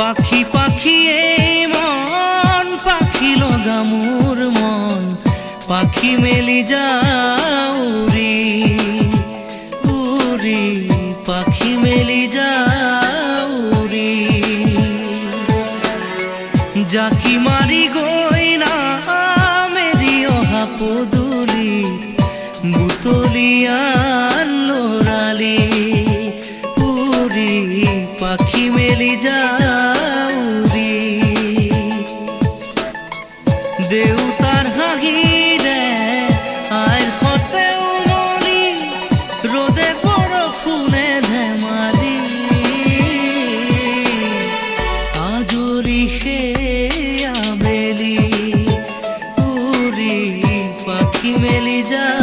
পাখি পাখি মন, পাখি লগা মোর মন। পাখি মেলি যা উরি উরি পাখি মেলি যা উরি জাকি মারি গই না মেরি অহা পদুলি বুতলিয়া লোরালি উরি পাখি মেলি যা দেউতার হাহিরে আর হতেও মরি রোদে বড় খুনে ধেমালি। আজরি খেয়া বেলি উরি পাখি মেলি যা